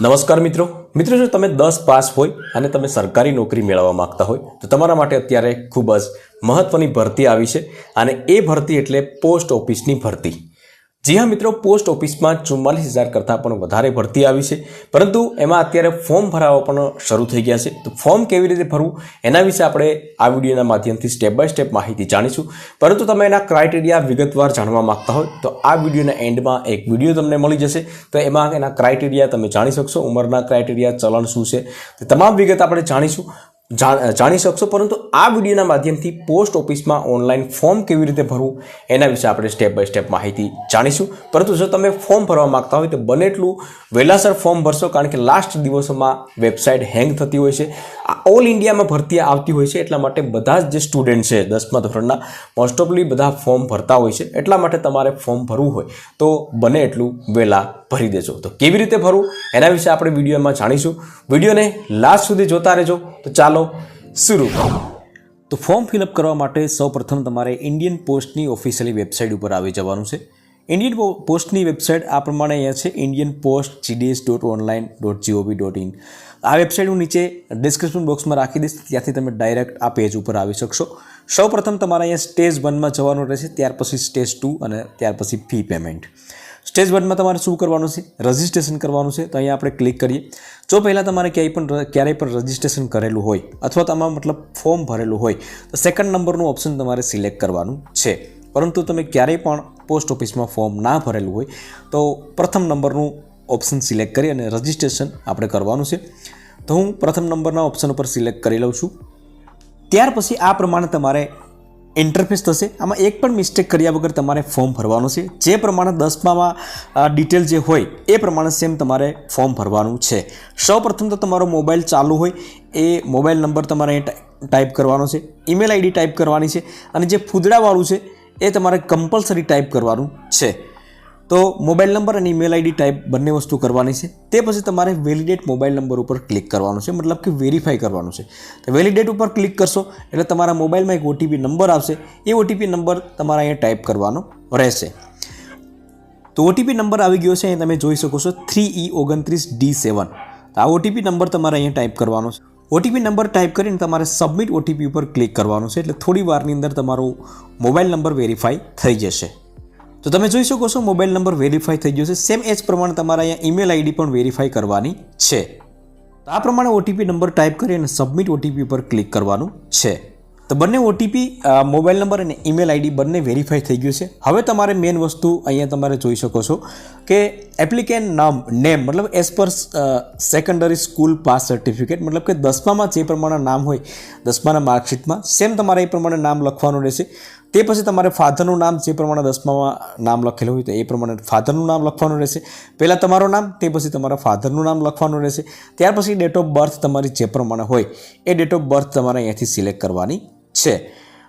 નમસ્કાર મિત્રો. મિત્રો, જો તમે દસ પાસ હોય અને તમે સરકારી નોકરી મેળવવા માગતા હોય, તો તમારા માટે અત્યારે ખૂબ જ મહત્ત્વની ભરતી આવી છે. અને એ ભરતી એટલે પોસ્ટ ઓફિસની ભરતી. જી હા મિત્રો, પોસ્ટ ઓફિસમાં ચુમ્માલીસ હજાર કરતાં પણ વધારે ભરતી આવી છે. પરંતુ એમાં અત્યારે ફોર્મ ભરાવા પણ શરૂ થઈ ગયા છે. તો ફોર્મ કેવી રીતે ભરવું? એના વિશે આપણે આ વિડીયોના માધ્યમથી સ્ટેપ બાય સ્ટેપ માહિતી જાણીશું. પરંતુ તમે એના ક્રાઇટેરિયા વિગતવાર જાણવા માંગતા હોય, તો આ વિડીયોના એન્ડમાં એક વીડિયો તમને મળી જશે. તો એમાં એના ક્રાઇટેરિયા તમે જાણી શકશો. ઉંમરના ક્રાઇટેરિયા, ચલણ શું છે? તમામ વિગત આપણે જાણીશું. જાણ- શકશો, પરંતુ આ વિડીયોના માધ્યમથી પોસ્ટ ઓફિસમાં ઓનલાઈન ફોર્મ કેવી રીતે ભરવું, એના વિશે આપણે સ્ટેપ બાય સ્ટેપ માહિતી જાણીશું. પરંતુ જો તમે ફોર્મ ભરવા માંગતા હોય તો બને એટલું વહેલાસર ફોર્મ ભરશો, કારણ કે લાસ્ટ દિવસોમાં વેબસાઇટ હેંગ થતી હોય છે. ઓલ ઇન્ડિયામાં ભરતી આવતી હોય છે, એટલા માટે બધા જ જે સ્ટુડન્ટ છે, દસમા ધોરણના, મોસ્ટ ઓફલી બધા ફોર્મ ભરતા હોય છે. એટલા માટે તમારે ફોર્મ ભરવું હોય. તો બને એટલું વહેલા ભરી દેજો. તો કેવી રીતે ભરવું? એના વિશે આપણે વિડીયોમાં જાણીશું. વિડીયોને લાસ્ટ સુધી જોતા રહેજો. તો ચાલો શરૂ. તો ફોર્મ ફિલઅપ કરવા માટે સૌપ્રથમ તમારે ઇન્ડિયન પોસ્ટની ઓફિશિયલી વેબસાઇટ ઉપર આવી જવાનું છે. ઇન્ડિયન પોસ્ટની વેબસાઇટ આ પ્રમાણે અહીંયા છે Indian post GDS dot online dot GOV dot in આ વેબસાઇટ હું નીચે ડિસ્ક્રિપ્શન બોક્સમાં રાખી દઈશ, ત્યાંથી તમે ડાયરેક્ટ આ પેજ ઉપર આવી શકશો. સૌપ્રથમ તમારે અહીંયા સ્ટેજ વનમાં જવાનું રહેશે, ત્યાર પછી સ્ટેજ ટુ અને ત્યાર પછી ફી પેમેન્ટ સ્ટેજ વનમાં તમારે શું કરવાનું છે? રજિસ્ટ્રેશન કરવાનું છે. તો અહીંયા આપણે ક્લિક કરીએ. જો પહેલાં તમારે ક્યાંય પણ ક્યારેય પણ રજિસ્ટ્રેશન કરેલું હોય અથવા તમારું મતલબ ફોર્મ ભરેલું હોય, તો સેકન્ડ નંબરનું ઓપ્શન તમારે સિલેક્ટ કરવાનું છે. પરંતુ તમે ક્યારેય પણ પોસ્ટ ઓફિસમાં ફોર્મ ના ભરેલું હોય, તો પ્રથમ નંબરનું ઓપ્શન સિલેક્ટ કરી અને રજિસ્ટ્રેશન આપણે કરવાનું છે. તો હું પ્રથમ નંબરના ઓપ્શન ઉપર સિલેક્ટ કરી લઉં છું. ત્યાર પછી આ પ્રમાણે તમારે ઇન્ટરફેસ થશે. આમાં એક પણ મિસ્ટેક કર્યા વગર તમારે ફોર્મ ભરવાનું છે. જે પ્રમાણે દસમામાં ડિટેલ જે હોય, એ પ્રમાણે સેમ તમારે ફોર્મ ભરવાનું છે. સૌપ્રથમ તો તમારો મોબાઈલ ચાલુ હોય, એ મોબાઈલ નંબર તમારે ટાઈપ કરવાનો છે. ઈમેલ આઈડી ટાઈપ કરવાની છે. અને જે ફૂદડાવાળું છે, એ તમારે કમ્પલસરી ટાઈપ કરવાનું છે. તો મોબાઈલ નંબર અને ઈમેલ આઈડી ટાઈપ બંને વસ્તુ કરવાની છે. તે પછી તમારે વેલિડેટ મોબાઈલ નંબર ઉપર ક્લિક કરવાનું છે, મતલબ કે વેરીફાઈ કરવાનું છે. તો વેલિડેટ ઉપર ક્લિક કરશો એટલે તમારા મોબાઈલમાં એક ઓટીપી નંબર આવશે. એ ઓટીપી નંબર તમારે અહીંયા ટાઈપ કરવાનો રહેશે. તો ઓટીપી નંબર આવી ગયો છે અહીં તમે જોઈ શકો છો થ્રી ઈ ઓગણત્રીસ ડી સેવન. તો આ ઓટીપી નંબર તમારે અહીંયા ટાઈપ કરવાનો છે. ઓટીપી નંબર ટાઈપ કરીને તમારે સબમિટ ઓટીપી ઉપર ક્લિક કરવાનું છે, એટલે થોડી વારની અંદર તમારો મોબાઈલ નંબર વેરીફાઈ થઈ જશે. તો તમે જોઈ શકો છો, મોબાઈલ નંબર વેરીફાઈ થઈ ગયો છે. સેમ એ જ પ્રમાણે તમારે અહીંયા ઈમેલ આઈડી પણ વેરીફાઈ કરવાની છે. તો આ પ્રમાણે ઓટીપી નંબર ટાઈપ કરી અને સબમિટ ઓટીપી પર ક્લિક કરવાનું છે. તો બંને ઓટીપી મોબાઈલ નંબર અને ઈમેલ આઈડી બંને વેરીફાઈ થઈ ગયું છે. હવે તમારે મેઇન વસ્તુ અહીંયા તમારે જોઈ શકો છો કે એપ્લિકેન્ટ નામ, નેમ, મતલબ as per secondary school pass certificate મતલબ કે દસમામાં જે પ્રમાણે નામ હોય, દસમાના માર્કશીટમાં સેમ તમારે એ પ્રમાણે નામ લખવાનું રહેશે. તે પછી તમારે ફાધરનું નામ જે પ્રમાણે દસમામાં નામ લખેલું હોય તો એ પ્રમાણે ફાધરનું નામ લખવાનું રહેશે. પહેલાં તમારું નામ, તે પછી તમારા ફાધરનું નામ લખવાનું રહેશે. ત્યાર પછી ડેટ ઓફ બર્થ તમારી જે પ્રમાણે હોય, એ ડેટ ઓફ બર્થ તમારે અહીંયાથી સિલેક્ટ કરવાની છે.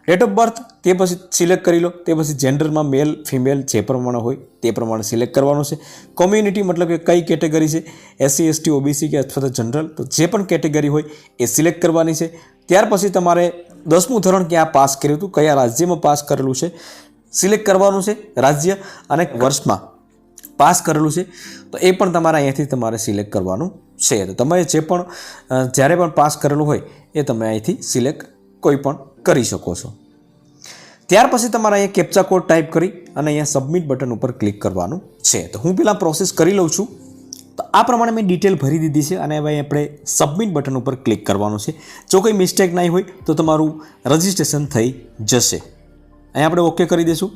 ડેટ ઓફ બર્થ તે પછી સિલેક્ટ કરી લો. તે પછી જેન્ડરમાં મેલ ફિમેલ જે પ્રમાણે હોય, તે પ્રમાણે સિલેક્ટ કરવાનું છે. કોમ્યુનિટી મતલબ કે કઈ કેટેગરી છે? એસસી એસટી ઓબીસી કે અથવા તો જનરલ તો જે પણ કેટેગરી હોય, એ સિલેક્ટ કરવાની છે. ત્યાર પછી તમારે દસમું ધોરણ ક્યાં પાસ કર્યું હતું, કયા રાજ્યમાં પાસ કરેલું છે, સિલેક્ટ કરવાનું છે રાજ્ય અને વર્ષમાં પાસ કરેલું છે, તો એ પણ તમારે અહીંયાથી તમારે સિલેક્ટ કરવાનું છે. તો તમે જે પણ જ્યારે પણ પાસ કરેલું હોય, એ તમે અહીંથી સિલેક્ટ કોઈ પણ કરી શકો છો. ત્યાર પછી તમારે અહીંયા કેપ્ચા કોડ ટાઈપ કરી અને અહીંયા સબમિટ બટન ઉપર ક્લિક કરવાનું છે. તો હું પહેલાં પ્રોસેસ કરી લઉં છું. તો આ પ્રમાણે મેં ડિટેલ ભરી દીધી છે અને હવે આપણે સબમિટ બટન ઉપર ક્લિક કરવાનું છે. જો કોઈ મિસ્ટેક નહીં હોય તો તમારું રજિસ્ટ્રેશન થઈ જશે. અહીં આપણે ઓકે કરી દઈશું.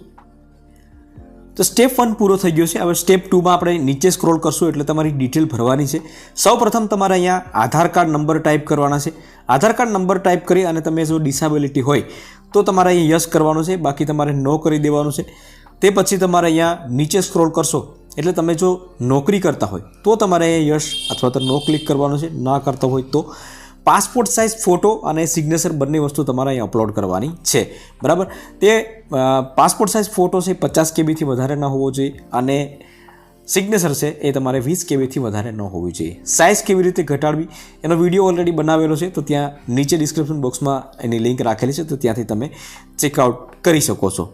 તો સ્ટેપ વન પૂરો થઈ ગયો છે. હવે સ્ટેપ ટુમાં આપણે નીચે સ્ક્રોલ કરશું એટલે તમારી ડિટેલ ભરવાની છે. સૌપ્રથમ તમારે અહીંયા આધાર કાર્ડ નંબર ટાઈપ કરવાના છે. આધાર કાર્ડ નંબર ટાઈપ કરી અને તમે જો ડિસેબિલિટી હોય તો તમારે અહીંયા યસ કરવાનું છે. બાકી તમારે નો કરી દેવાનું છે. તે પછી તમારે અહીંયા નીચે સ્ક્રોલ કરશો. એટલે તમે જો નોકરી કરતા હોય, તો તમારે યશ અથવા તો નો ક્લિક કરવાનું છે. ના કરતા હોય તો પાસપોર્ટ સાઇઝ, ફોટો અને સિગ્નેચર બંને વસ્તુ તમારે અહીં અપલોડ કરવાની છે. બરાબર? તે પાસપોર્ટ સાઇઝ, ફોટો છે પચાસ કેબીથી વધારે ન હોવો જોઈએ અને સિગ્નેચર છે એ તમારે વીસ કેબીથી વધારે ન હોવી જોઈએ. સાઇઝ કેવી રીતે ઘટાડવી? એનો વીડિયો ઓલરેડી બનાવેલો છે, તો ત્યાં નીચે ડિસ્ક્રિપ્શન બોક્સમાં એની લિંક રાખેલી છે, તો ત્યાંથી તમે ચેકઆઉટ કરી શકો છો.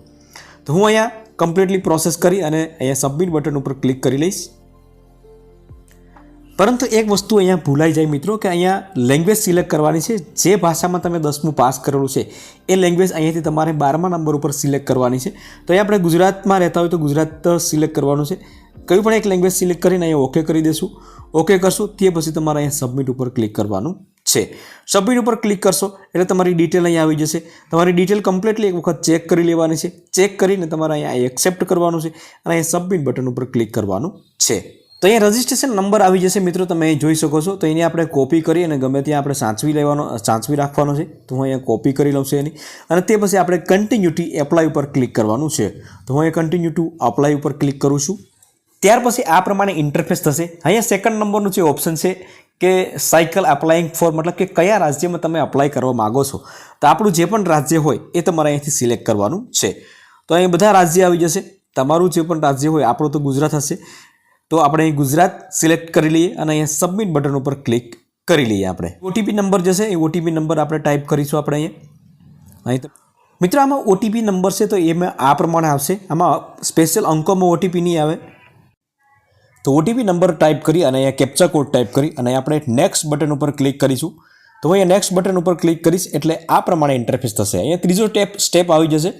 તો હું અહીંયા કમ્પ્લીટલી પ્રોસેસ કરી અને અહીંયા સબમિટ બટન ઉપર ક્લિક કરી લઈશ. પરંતુ એક વસ્તુ અહીંયા ભૂલાઈ જાય મિત્રો કે અહીંયા લેંગ્વેજ સિલેક્ટ કરવાની છે. જે ભાષામાં તમે દસમું પાસ કરેલું છે, એ લેંગ્વેજ અહીંયાથી તમારે બારમા નંબર ઉપર સિલેક્ટ કરવાની છે. તો અહીંયા આપણે ગુજરાતમાં રહેતા હોય તો ગુજરાત સિલેક્ટ કરવાનું છે. કયું પણ એક લેંગ્વેજ સિલેક્ટ કરીને અહીંયા ઓકે કરી દઈશું ઓકે કરશું, તે પછી તમારે અહીંયા સબમિટ ઉપર ક્લિક કરવાનું. છે. સબમિટ ઉપર ક્લિક કરશો, એટલે તમારી ડિટેલ અહીંયા આવી જશે. તમારી ડિટેલ કમ્પ્લીટલી એક વખત ચેક કરી લેવાની છે. ચેક કરીને તમારે અહીંયા એક્સેપ્ટ કરવાનું છે અને અહીંયા સબમિટ બટન ઉપર ક્લિક કરવાનું છે. તો અહીંયા રજિસ્ટ્રેશન નંબર આવી જશે મિત્રો, તમે અહીં જોઈ શકો છો. તો એની આપણે કોપી કરી અને ગમે ત્યાં આપણે સાચવી લેવાનો, સાચવી રાખવાનો છે. તો હું અહીંયા કોપી કરી લઉં છું એની. અને તે પછી આપણે કન્ટિન્યુ ટુ એપ્લાય ઉપર ક્લિક કરવાનું છે. તો હું અહીંયા કન્ટિન્યુ ટુ અપ્લાય ઉપર ક્લિક કરું છું. ત્યાર પછી આ પ્રમાણે ઇન્ટરફેસ થશે. અહીંયા સેકન્ડ નંબરનું જે ઓપ્શન છે કે સાયકલ અપ્લાઇંગ ફોર મતલબ કે કયા રાજ્યમાં તમે અપ્લાય કરવા માગો છો. તો આપણું જે પણ રાજ્ય હોય એ તમારે અહીંયાથી સિલેક્ટ કરવાનું છે. તો અહીં બધા રાજ્ય આવી જશે. તમારું જે પણ રાજ્ય હોય, આપણું તો ગુજરાત હશે. તો આપણે અહીં ગુજરાત સિલેક્ટ કરી લઈએ અને અહીંયા સબમિટ બટન ઉપર ક્લિક કરી લઈએ આપણે. ઓટીપી નંબર જશે એ ઓટીપી નંબર આપણે ટાઈપ કરીશું આપણે અહીંયા. અહીં તો મિત્રો, આમાં ઓટીપી નંબર છે તો એમાં આ પ્રમાણે આવશે. આમાં સ્પેશિયલ અંકોમાં ઓટીપી નહીં આવે. તો ઓટીપી નંબર ટાઈપ કરી અને અહીંયા કેપ્ચા કોડ ટાઈપ કરી અને આપણે નેક્સ્ટ બટન ઉપર ક્લિક કરીશું. તો હું અહીંયા નેક્સ્ટ બટન ઉપર ક્લિક કરીશ એટલે આ પ્રમાણે ઇન્ટરફેસ થશે. અહીંયા ત્રીજો ટેપ સ્ટેપ આવી જશે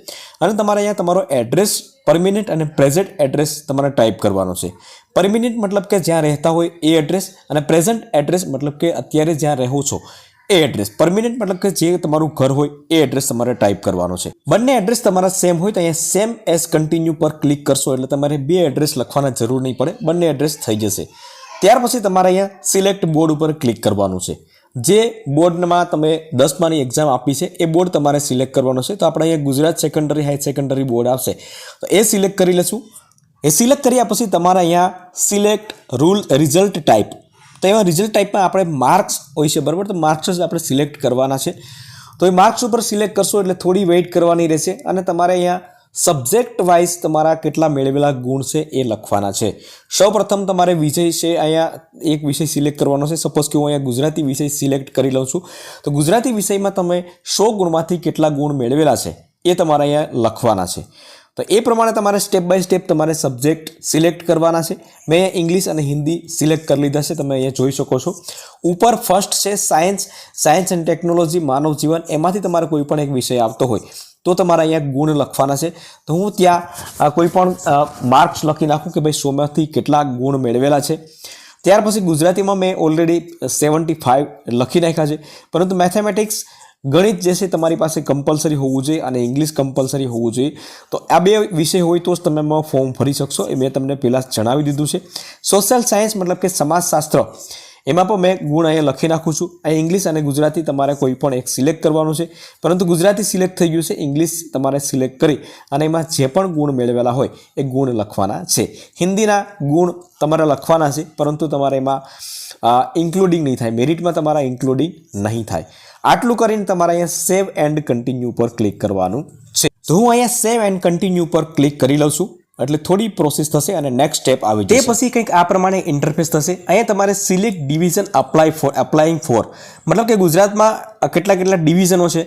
અને તમારે અહીંયા તમારો એડ્રેસ પરમિનન્ટ અને પ્રેઝન્ટ એડ્રેસ તમારે ટાઈપ કરવાનો છે. પરમિનન્ટ મતલબ કે જ્યાં રહેતા હોય એ એડ્રેસ અને પ્રેઝન્ટ એડ્રેસ મતલબ કે અત્યારે જ્યાં રહો છો એ એડ્રેસ પરમિનન્ટ મતલબ કે જે તમારું ઘર હોય, એ એડ્રેસ તમારે ટાઈપ કરવાનો છે. બંને એડ્રેસ તમારા સેમ હોય તો અહીંયા સેમ એસ કન્ટિન્યુ પર ક્લિક કરશો એટલે તમારે બે એડ્રેસ લખવાના જરૂર નહીં પડે. બંને એડ્રેસ થઈ જશે. ત્યાર પછી તમારે અહીંયા સિલેક્ટ બોર્ડ ઉપર ક્લિક કરવાનું છે. જે બોર્ડમાં તમે દસમાની એક્ઝામ આપી છે, એ બોર્ડ તમારે સિલેક્ટ કરવાનો છે. તો આપણે અહીંયા Gujarat secondary high secondary board આવશે. તો એ સિલેક્ટ કરી લેશું. એ સિલેક્ટ કર્યા પછી તમારે અહીંયા સિલેક્ટ રૂલ રિઝલ્ટ ટાઈપ તો એવા રિઝલ્ટ ટાઈપમાં આપણે માર્ક્સ હોય છે, બરાબર? તો માર્ક્સ જ આપણે સિલેક્ટ કરવાના છે. તો એ માર્ક્સ ઉપર સિલેક્ટ કરશો એટલે થોડી વેઇટ કરવાની રહેશે અને તમારે અહીંયા સબ્જેક્ટ વાઇઝ તમારા કેટલા મેળવેલા ગુણ છે એ લખવાના છે. સૌપ્રથમ તમારે વિષય છે અહીંયા એક વિષય સિલેક્ટ કરવાનો છે. સપોઝ કે હું અહીંયા ગુજરાતી વિષય સિલેક્ટ કરી લઉં છું. તો ગુજરાતી વિષયમાં તમે સો ગુણમાંથી કેટલા ગુણ મેળવેલા છે એ તમારે અહીંયા લખવાના છે. તો એ પ્રમાણે તમારે સ્ટેપ બાય સ્ટેપ તમારે સબ્જેક્ટ સિલેક્ટ કરવાના છે. મેં અહીંયા ઇંગ્લિશ અને હિન્દી સિલેક્ટ કરી લીધા છે, તમે અહીંયા જોઈ શકો છો. ઉપર ફર્સ્ટ છે સાયન્સ સાયન્સ એન્ડ ટેકનોલોજી માનવ જીવન, એમાંથી તમારે કોઈ પણ એક વિષય આવતો હોય તો તમારે અહીંયા ગુણ લખવાના છે. તો હું ત્યાં કોઈપણ કોઈ પણ માર્ક્સ લખી નાખું કે ભાઈ સોમાંથી કેટલા ગુણ મેળવેલા છે. ત્યાર પછી ગુજરાતીમાં મેં ઓલરેડી સેવન્ટી ફાઇવ લખી નાખ્યા છે. પરંતુ મેથેમેટિક્સ ગણિત જે છે તમારી પાસે કમ્પલસરી હોવું જોઈએ અને ઇંગ્લિશ કમ્પલસરી હોવું જોઈએ. તો આ બે વિષય હોય તો જ તમે એમાં ફોર્મ ભરી શકશો. એ મેં તમને પહેલાં જણાવી દીધું છે. સોશિયલ સાયન્સ મતલબ કે સમાજશાસ્ત્ર. એમાં પણ મેં ગુણ અહીંયા લખી નાખું છું. અહીં ઇંગ્લિશ અને ગુજરાતી તમારે કોઈ પણ એક સિલેક્ટ કરવાનું છે. પરંતુ ગુજરાતી સિલેક્ટ થઈ ગયું છે. ઇંગ્લિશ તમારે સિલેક્ટ કરી અને એમાં જે પણ ગુણ મેળવેલા હોય એ ગુણ લખવાના છે. હિન્દીના ગુણ તમારે લખવાના છે, પરંતુ તમારે એમાં ઇન્ક્લુડિંગ નહીં થાય. મેરિટમાં તમારા ઇન્ક્લુડિંગ નહીં થાય. આટલું કરીને તમારે અહીંયા સેવ એન્ડ કન્ટિન્યુ ઉપર ક્લિક કરવાનું છે. તો હું અહીંયા સેવ એન્ડ કન્ટિન્યુ પર ક્લિક કરી લઉં છું. એટલે થોડી પ્રોસેસ થશે અને નેક્સ્ટ સ્ટેપ આવી તે પછી કંઈક આ પ્રમાણે ઇન્ટરફેસ થશે. અહીંયા તમારે select division apply for applying for મતલબ કે ગુજરાતમાં કેટલા કેટલા ડિવિઝનો છે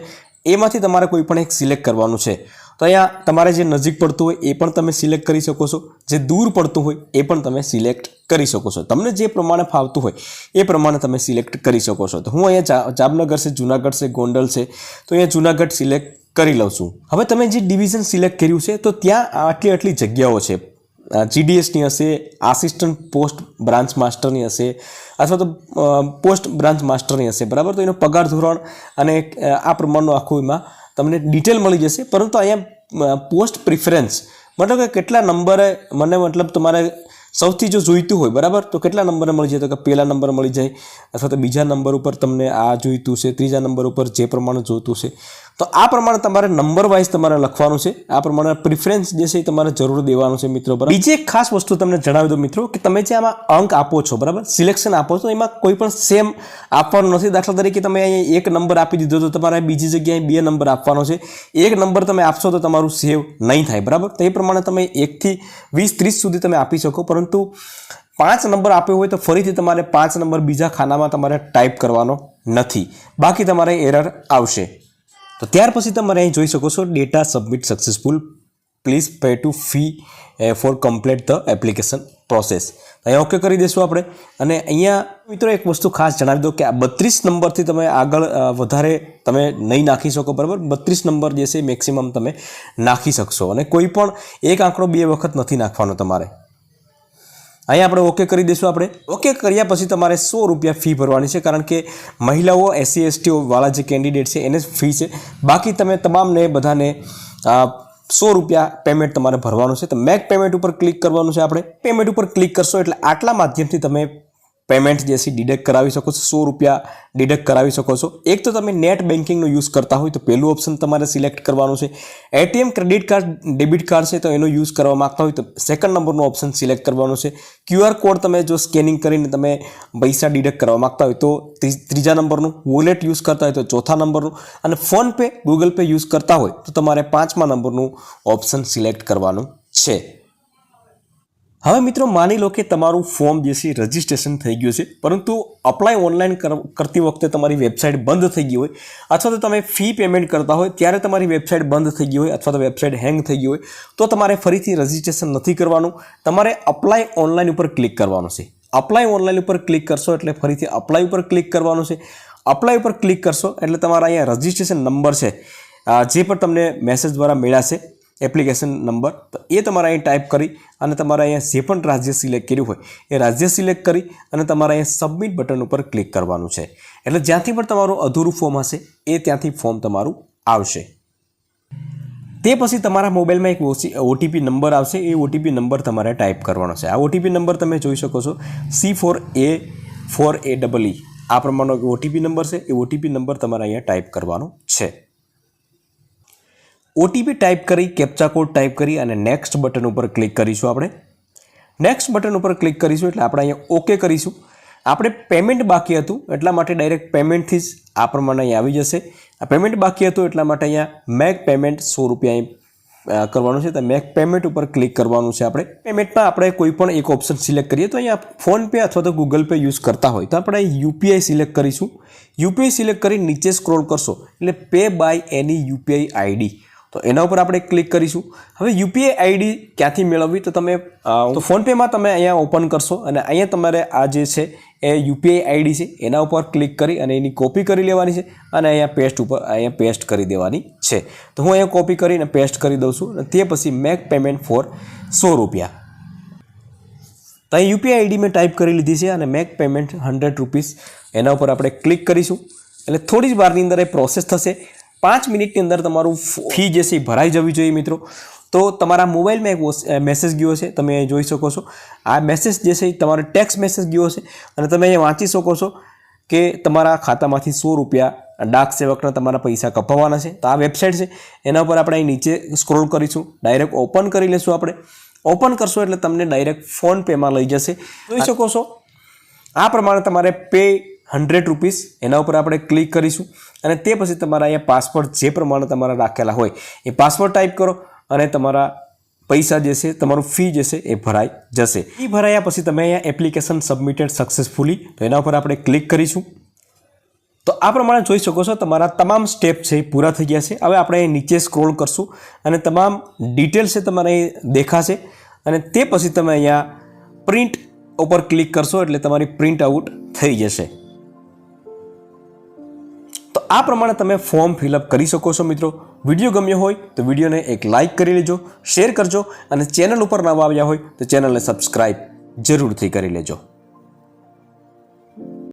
એમાંથી તમારે કોઈ પણ એક સિલેક્ટ કરવાનું છે. તો અહીંયા તમારે જે નજીક પડતું હોય એ પણ તમે સિલેક્ટ કરી શકો છો. જે દૂર પડતું હોય એ પણ તમે સિલેક્ટ કરી શકો છો. તમને જે પ્રમાણે ફાવતું હોય એ પ્રમાણે તમે સિલેક્ટ કરી શકો છો. તો હું અહીંયા જામનગર છે, જુનાગઢ છે, ગોંડલ છે, તો અહીંયા જુનાગઢ સિલેક્ટ કરી લઉં છું. હવે તમે જે ડિવિઝન સિલેક્ટ કર્યું છે, તો ત્યાં આટલી આટલી જગ્યાઓ છે. જીડીએસની હશે આસિસ્ટન્ટ પોસ્ટ બ્રાન્ચ માસ્ટરની હશે, અથવા તો પોસ્ટ બ્રાન્ચ માસ્ટરની હશે. બરાબર? તો એનો પગાર ધોરણ અને આ પ્રમાણનું આખું એમાં તમને ડિટેલ મળી જશે. પરંતુ અહીંયા પોસ્ટ પ્રિફરન્સ મતલબ કે કેટલા નંબરે મને મતલબ તમારે સૌથી જો જોઈતું હોય, બરાબર? તો કેટલા નંબર મળી જાય? તો કે પહેલા નંબર મળી જાય, અથવા તો બીજા નંબર ઉપર તમને આ જોઈતું છે, ત્રીજા નંબર ઉપર જે પ્રમાણે જોઈતું છે. તો આ પ્રમાણે તમારે નંબર વાઇઝ તમારે લખવાનું છે. આ પ્રમાણે પ્રિફરન્સ જે છે એ તમારે જરૂર દેવાનું છે, મિત્રો, બરાબર? બીજી એક ખાસ વસ્તુ તમને જણાવી દો મિત્રો, કે તમે જે આમાં અંક આપો છો, બરાબર? સિલેક્શન આપો છો, એમાં કોઈ પણ સેમ આપવાનું નથી. દાખલા તરીકે તમે અહીંયા એક નંબર આપી દીધો, તો તમારે બીજી જગ્યાએ બે નંબર આપવાનો છે. એક નંબર તમે આપશો તો તમારું સેવ નહીં થાય, બરાબર? તો એ પ્રમાણે તમે એકથી વીસ, ત્રીસ સુધી તમે આપી શકો, પરંતુ પાંચ નંબર આપ્યો હોય તો ફરીથી તમારે પાંચ નંબર બીજા ખાનામાં તમારે ટાઈપ કરવાનો નથી. બાકી તમારે એરર આવશે. તો ત્યાર પછી તમારે અહીં જોઈ શકો છો data submit successful please pay to fee for complete the application process અહીંયા ઓકે કરી દઈશું આપણે. અને અહીંયા મિત્રો એક વસ્તુ ખાસ જણાવી દો કે આ બત્રીસ નંબરથી તમે આગળ વધારે તમે નહીં નાખી શકો, બરાબર? બત્રીસ નંબર જે છે મેક્સિમમ તમે નાખી શકશો. અને કોઈ પણ એક આંકડો બે વખત નથી નાખવાનો તમારે. અહીંયા આપણે ઓકે કરી દઈશું આપણે. ઓકે કર્યા પછી તમારે સો રૂપિયા ફી ભરવાની છે, કારણ કે મહિલાઓ એસસી એસટીઓવાળા જે કેન્ડિડેટ છે, એને ફી છે. બાકી તમે તમામને બધાને સો રૂપિયા પેમેન્ટ તમારે ભરવાનું છે. તો મેક પેમેન્ટ ઉપર ક્લિક કરવાનું છે આપણે. પેમેન્ટ ઉપર ક્લિક કરશો એટલે આટલા માધ્યમથી તમે પેમેન્ટ જે છે ડિડક્ટ કરાવી શકો છો, સો રૂપિયા ડિડક્ટ કરાવી શકો છો. એક તો તમે નેટ બેન્કિંગનો યુઝ કરતા હોય તો પહેલું ઓપ્શન તમારે સિલેક્ટ કરવાનું છે. ATM credit card, debit card છે તો એનો યુઝ કરવા માગતા હોય તો સેકન્ડ નંબરનું ઓપ્શન સિલેક્ટ કરવાનું છે. ક્યુઆર કોડ તમે જો સ્કેનિંગ કરીને તમે પૈસા ડિડક્ટ કરવા માગતા હોય તો ત્રી- ત્રીજા નંબરનું વોલેટ યુઝ કરતા હોય તો ચોથા નંબરનું અને ફોનપે ગૂગલ પે યુઝ કરતા હોય તો તમારે પાંચમા નંબરનું ઓપ્શન સિલેક્ટ કરવાનું છે. હવે મિત્રો માની લો કે તમારું ફોર્મ જે છે રજિસ્ટ્રેશન થઈ ગયું છે, પરંતુ અપ્લાય ઓનલાઈન કરતી વખતે તમારી વેબસાઇટ બંધ થઈ ગઈ હોય, અથવા તો તમે ફી પેમેન્ટ કરતા હોય, ત્યારે તમારી વેબસાઇટ બંધ થઈ ગઈ હોય, અથવા તો વેબસાઇટ હેંગ થઈ ગઈ હોય, તો તમારે ફરીથી રજિસ્ટ્રેશન નથી કરવાનું. તમારે અપ્લાય ઓનલાઈન ઉપર ક્લિક કરવાનું છે. અપ્લાય ઓનલાઈન ઉપર ક્લિક કરશો એટલે ફરીથી અપ્લાય ઉપર ક્લિક કરવાનું છે. અપ્લાય ઉપર ક્લિક કરશો એટલે તમારા અહીંયા રજિસ્ટ્રેશન નંબર છે. જે પણ તમને મેસેજ દ્વારા મળ્યા છે એપ્લિકેશન નંબર. તો એ તમારે અહીં ટાઈપ કરી અને તમારે અહીંયા જે પણ રાજ્ય સિલેક્ટ કર્યું હોય એ રાજ્ય સિલેક્ટ કરી અને તમારે અહીંયા સબમિટ બટન ઉપર ક્લિક કરવાનું છે. એટલે જ્યાંથી પણ તમારું અધૂરું ફોર્મ હશે, એ ત્યાંથી ફોર્મ તમારું આવશે. તે પછી તમારા મોબાઈલમાં એક ઓટીપી નંબર આવશે, એ ઓટીપી નંબર તમારે ટાઈપ કરવાનો છે. આ ઓટીપી નંબર તમે જોઈ શકો છો C four A four A double E આ પ્રમાણનો ઓટીપી નંબર છે, એ ઓટીપી નંબર તમારે અહીંયા ટાઈપ કરવાનો છે. ઓટીપી ટાઈપ કરી કેપ્ચા કોડ ટાઈપ કરી અને નેક્સ્ટ બટન ઉપર ક્લિક કરીશું આપણે. નેક્સ્ટ બટન ઉપર ક્લિક કરીશું એટલે આપણે અહીંયા ઓકે કરીશું. આપણે પેમેન્ટ બાકી હતું, એટલા માટે ડાયરેક્ટ પેમેન્ટથી જ આ પ્રમાણે અહીં આવી જશે. આ પેમેન્ટ બાકી હતું, એટલા માટે અહીંયા મેક પેમેન્ટ સો રૂપિયા કરવાનું છે. તો મેક પેમેન્ટ ઉપર ક્લિક કરવાનું છે આપણે. પેમેન્ટમાં આપણે કોઈ પણ એક ઓપ્શન સિલેક્ટ કરીએ તો અહીંયા ફોનપે અથવા તો ગૂગલ પે યુઝ કરતા હોય. તો આપણે યુપીઆઈ સિલેક્ટ કરીશું. યુપીઆઈ સિલેક્ટ કરી નીચે સ્ક્રોલ કરશો. એટલે pay by any UPI ID તો એના ઉપર આપણે ક્લિક કરીશું. હવે યુપીઆઈ આઈડી ક્યાંથી મેળવવી? તો તમે તો ફોનપેમાં તમે અહીંયા ઓપન કરશો અને અહીંયા તમારે આ જે છે એ યુપીઆઈ આઈડી છે, એના ઉપર ક્લિક કરી અને એની કોપી કરી લેવાની છે અને અહીંયા પેસ્ટ ઉપર, અહીંયા પેસ્ટ કરી દેવાની છે. તો હું અહીંયા કોપી કરીને પેસ્ટ કરી દઉં છું અને તે પછી મેક પેમેન્ટ ફોર સો રૂપિયા. તો અહીં યુપીઆઈ આઈડી મેં ટાઈપ કરી લીધી છે અને મેક પેમેન્ટ હંડ્રેડ રૂપીસ એના ઉપર આપણે ક્લિક કરીશું. એટલે થોડી જ વારની અંદર એ પ્રોસેસ થશે. પાંચ મિનિટની અંદર તમારું ફી જે છે એ ભરાઈ જવી જોઈએ મિત્રો. તો તમારા મોબાઈલમાં એક મેસેજ ગયો છે તમે જોઈ શકો છો. આ મેસેજ જે છે એ તમારો ટેક્સ મેસેજ ગયો છે અને તમે અહીંયા વાંચી શકો છો કે તમારા ખાતામાંથી સો રૂપિયા ડાક સેવકના તમારા પૈસા કપાવવાના છે. તો આ વેબસાઇટ છે. એના ઉપર આપણે અહીં નીચે સ્ક્રોલ કરીશું. ડાયરેક્ટ ઓપન કરી લેશું આપણે. ઓપન કરશો એટલે તમને ડાયરેક્ટ ફોન પેમાં લઈ જશે. જોઈ શકો છો? આ પ્રમાણે તમારે પે હંડ્રેડ રૂપીસ એના ઉપર આપણે ક્લિક કરીશું અને તે પછી તમારા અહીંયા પાસવર્ડ જે પ્રમાણે તમારા રાખેલા હોય એ પાસવર્ડ ટાઈપ કરો અને તમારા પૈસા જે છે, તમારું ફી જે છે એ ભરાઈ જશે. એ ભરાયા પછી તમે અહીંયા એપ્લિકેશન સબમિટેડ સક્સેસફુલી તો એના ઉપર આપણે ક્લિક કરીશું. તો આ પ્રમાણે જોઈ શકો છો તમારા તમામ સ્ટેપ છે પૂરા થઈ ગયા છે. હવે આપણે નીચે સ્ક્રોલ કરશું અને તમામ ડિટેલ્સ છે તમારે દેખાશે અને તે પછી તમે અહીંયા પ્રિન્ટ ઉપર ક્લિક કરશો એટલે તમારી પ્રિન્ટ આઉટ થઈ જશે. આ પ્રમાણે તમે ફોર્મ ફિલઅપ કરી શકો છો મિત્રો. વીડિયો ગમ્યો હોય તો વિડીયોને એક લાઇક કરી લેજો, શેર કરજો અને ચેનલ ઉપર નવા આવ્યા હોય તો ચેનલને સબસ્ક્રાઈબ જરૂરથી કરી લેજો.